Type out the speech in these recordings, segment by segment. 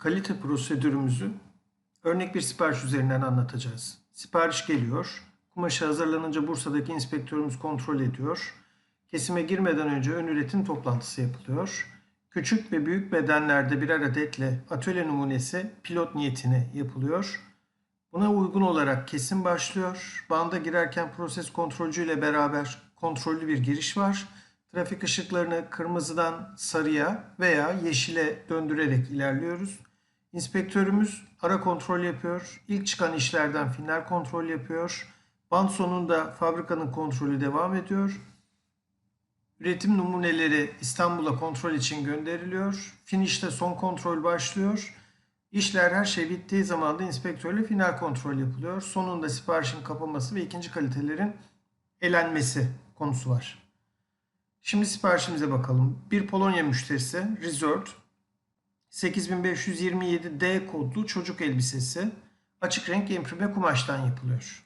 kalite prosedürümüzü örnek bir sipariş üzerinden anlatacağız. Sipariş geliyor. Kumaşı hazırlanınca Bursa'daki inspektörümüz kontrol ediyor. Kesime girmeden önce ön üretim toplantısı yapılıyor. Küçük ve büyük bedenlerde birer adetle atölye numunesi pilot niyetine yapılıyor. Buna uygun olarak kesim başlıyor. Banda girerken proses kontrolcü ile beraber kontrollü bir giriş var. Trafik ışıklarını kırmızıdan sarıya veya yeşile döndürerek ilerliyoruz. İnspektörümüz ara kontrol yapıyor. İlk çıkan işlerden final kontrol yapıyor. Band sonunda fabrikanın kontrolü devam ediyor. Üretim numuneleri İstanbul'a kontrol için gönderiliyor. Finişte son kontrol başlıyor. İşler her şey bittiği zaman da inspektörle final kontrol yapılıyor. Sonunda siparişin kapanması ve ikinci kalitelerin elenmesi konusu var. Şimdi siparişimize bakalım. Bir Polonya müşterisi Resort 8527D kodlu çocuk elbisesi açık renk emprime kumaştan yapılıyor.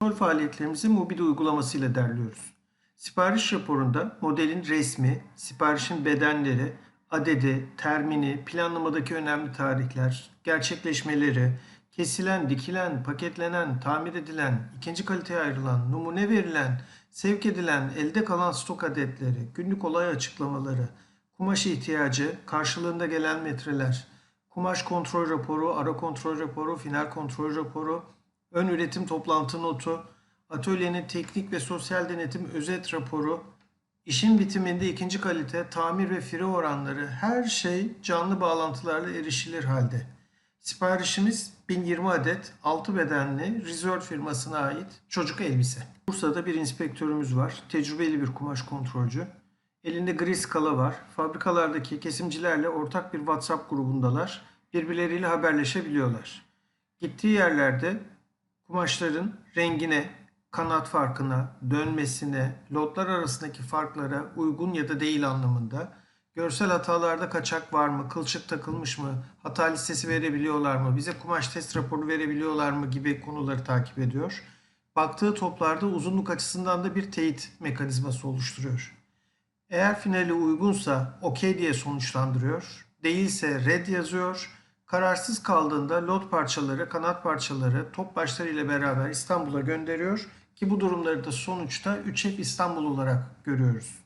Kontrol faaliyetlerimizi mobil uygulamasıyla derliyoruz. Sipariş raporunda modelin resmi, siparişin bedenleri, adedi, termini, planlamadaki önemli tarihler, gerçekleşmeleri, kesilen, dikilen, paketlenen, tamir edilen, ikinci kaliteye ayrılan, numune verilen, sevk edilen, elde kalan stok adetleri, günlük olay açıklamaları, kumaş ihtiyacı, karşılığında gelen metreler, kumaş kontrol raporu, ara kontrol raporu, final kontrol raporu, ön üretim toplantı notu, atölyenin teknik ve sosyal denetim özet raporu, işin bitiminde ikinci kalite, tamir ve fire oranları her şey canlı bağlantılarla erişilir halde. Siparişimiz 1020 adet 6 bedenli Resort firmasına ait çocuk elbise. Bursa'da bir inspektörümüz var. Tecrübeli bir kumaş kontrolcü. Elinde gri skala var. Fabrikalardaki kesimcilerle ortak bir WhatsApp grubundalar. Birbirleriyle haberleşebiliyorlar. Gittiği yerlerde kumaşların rengine, kanat farkına, dönmesine, lotlar arasındaki farklara uygun ya da değil anlamında, görsel hatalarda kaçak var mı, kılçık takılmış mı, hata listesi verebiliyorlar mı, bize kumaş test raporu verebiliyorlar mı gibi konuları takip ediyor. Baktığı toplarda uzunluk açısından da bir teyit mekanizması oluşturuyor. Eğer finali uygunsa OK diye sonuçlandırıyor, değilse red yazıyor, kararsız kaldığında lot parçaları, kanat parçaları top başları ile beraber İstanbul'a gönderiyor ki bu durumları da sonuçta 3F İstanbul olarak görüyoruz.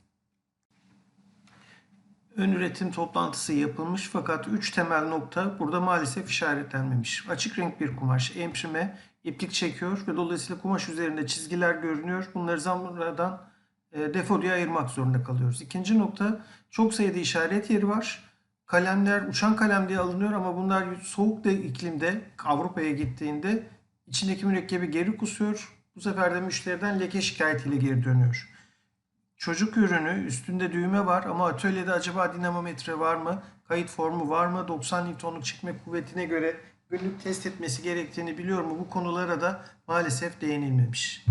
Ön üretim toplantısı yapılmış fakat 3 temel nokta burada maalesef işaretlenmemiş. Açık renk bir kumaş, emprime, iplik çekiyor ve dolayısıyla kumaş üzerinde çizgiler görünüyor. Bunları zamanlardan e, defo diye ayırmak zorunda kalıyoruz. İkinci nokta çok sayıda işaret yeri var. Kalemler uçan kalem diye alınıyor ama bunlar soğuk da iklimde Avrupa'ya gittiğinde içindeki mürekkebi geri kusuyor. Bu sefer de müşteriden leke şikayetiyle geri dönüyor. Çocuk ürünü üstünde düğme var ama atölyede acaba dinamometre var mı? Kayıt formu var mı? 90 Newton'luk çekme kuvvetine göre günlük test etmesi gerektiğini biliyor mu? Bu konulara da maalesef değinilmemiş.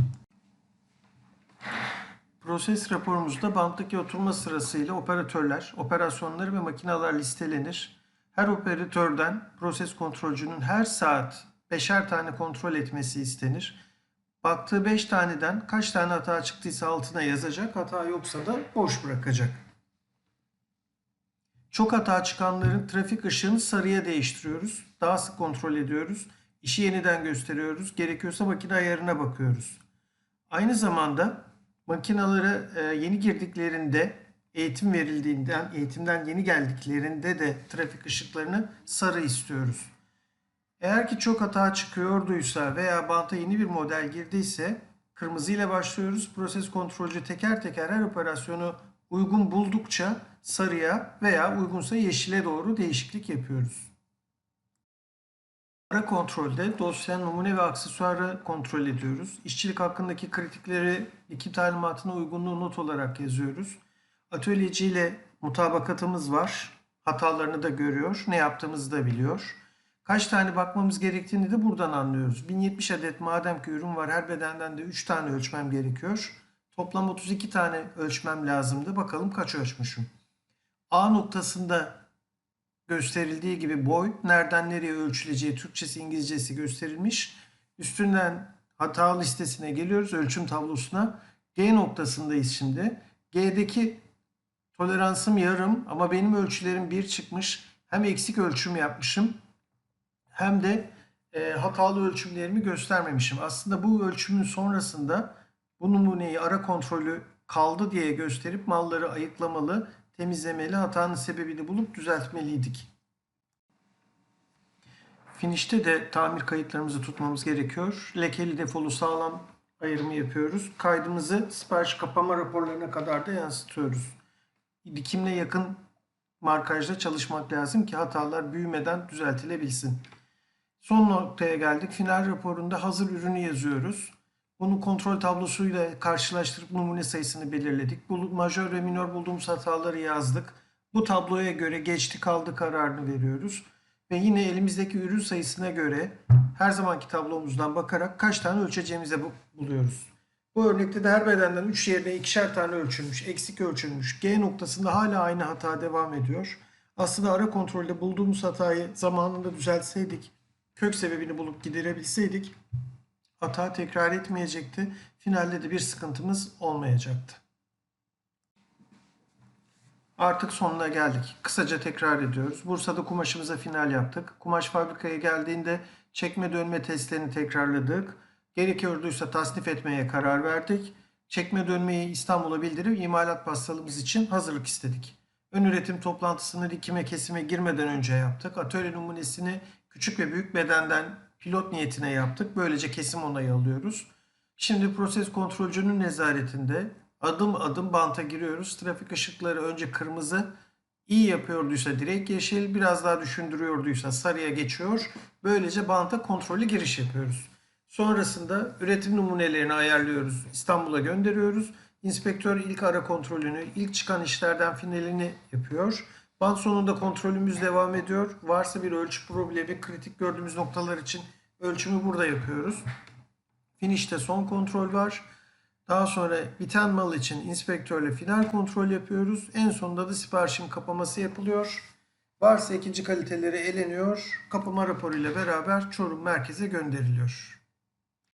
Proses raporumuzda banttaki oturma sırasıyla operatörler, operasyonları ve makineler listelenir. Her operatörden proses kontrolcünün her saat beşer tane kontrol etmesi istenir. Baktığı 5 taneden kaç tane hata çıktıysa altına yazacak. Hata yoksa da boş bırakacak. Çok hata çıkanların trafik ışığını sarıya değiştiriyoruz. Daha sık kontrol ediyoruz. İşi yeniden gösteriyoruz. Gerekiyorsa makine ayarına bakıyoruz. Aynı zamanda makinalara e, yeni girdiklerinde eğitim verildiğinden, eğitimden yeni geldiklerinde de trafik ışıklarını sarı istiyoruz. Eğer ki çok hata çıkıyorduysa veya banta yeni bir model girdiyse kırmızı ile başlıyoruz. Proses kontrolcü teker teker her operasyonu uygun buldukça sarıya veya uygunsa yeşile doğru değişiklik yapıyoruz. Ara kontrolde dosya, numune ve aksesuarı kontrol ediyoruz. İşçilik hakkındaki kritikleri dikim talimatına uygunluğu not olarak yazıyoruz. Atölyeci ile mutabakatımız var. Hatalarını da görüyor. Ne yaptığımızı da biliyor. Kaç tane bakmamız gerektiğini de buradan anlıyoruz. 1070 adet madem ki ürün var her bedenden de 3 tane ölçmem gerekiyor. Toplam 32 tane ölçmem lazımdı. Bakalım kaç ölçmüşüm. A noktasında gösterildiği gibi boy nereden nereye ölçüleceği Türkçesi İngilizcesi gösterilmiş. Üstünden hata listesine geliyoruz ölçüm tablosuna. G noktasındayız şimdi. G'deki toleransım yarım ama benim ölçülerim 1 çıkmış. hem eksik ölçüm yapmışım hem de e, hatalı ölçümlerimi göstermemişim. Aslında bu ölçümün sonrasında bu numuneyi ara kontrolü kaldı diye gösterip malları ayıklamalı, temizlemeli, hatanın sebebini bulup düzeltmeliydik. Finişte de tamir kayıtlarımızı tutmamız gerekiyor. Lekeli defolu sağlam ayırımı yapıyoruz. Kaydımızı sipariş kapama raporlarına kadar da yansıtıyoruz. Dikimle yakın markajda çalışmak lazım ki hatalar büyümeden düzeltilebilsin. Son noktaya geldik. Final raporunda hazır ürünü yazıyoruz. Bunu kontrol tablosuyla karşılaştırıp numune sayısını belirledik. Bu majör ve minör bulduğumuz hataları yazdık. Bu tabloya göre geçti kaldı kararını veriyoruz. Ve yine elimizdeki ürün sayısına göre her zamanki tablomuzdan bakarak kaç tane ölçeceğimizi bu- buluyoruz. Bu örnekte de her bedenden 3 yerine ikişer tane ölçülmüş, eksik ölçülmüş. G noktasında hala aynı hata devam ediyor. Aslında ara kontrolde bulduğumuz hatayı zamanında düzeltseydik, kök sebebini bulup giderebilseydik hata tekrar etmeyecekti. Finalde de bir sıkıntımız olmayacaktı. Artık sonuna geldik. Kısaca tekrar ediyoruz. Bursa'da kumaşımıza final yaptık. Kumaş fabrikaya geldiğinde çekme dönme testlerini tekrarladık. Gerekiyorduysa tasnif etmeye karar verdik. Çekme dönmeyi İstanbul'a bildirip imalat pastalımız için hazırlık istedik. Ön üretim toplantısını dikime kesime girmeden önce yaptık. Atölye numunesini küçük ve büyük bedenden pilot niyetine yaptık. Böylece kesim onayı alıyoruz. Şimdi proses kontrolcünün nezaretinde adım adım banta giriyoruz. Trafik ışıkları önce kırmızı, iyi yapıyorduysa direkt yeşil, biraz daha düşündürüyorduysa sarıya geçiyor. Böylece banta kontrollü giriş yapıyoruz. Sonrasında üretim numunelerini ayarlıyoruz. İstanbul'a gönderiyoruz. İnspektör ilk ara kontrolünü, ilk çıkan işlerden finalini yapıyor. Bant sonunda kontrolümüz devam ediyor. Varsa bir ölçü problemi, kritik gördüğümüz noktalar için ölçümü burada yapıyoruz. Finişte son kontrol var. Daha sonra biten mal için inspektörle final kontrol yapıyoruz. En sonunda da siparişin kapaması yapılıyor. Varsa ikinci kaliteleri eleniyor. Kapama raporuyla beraber Çorum merkeze gönderiliyor.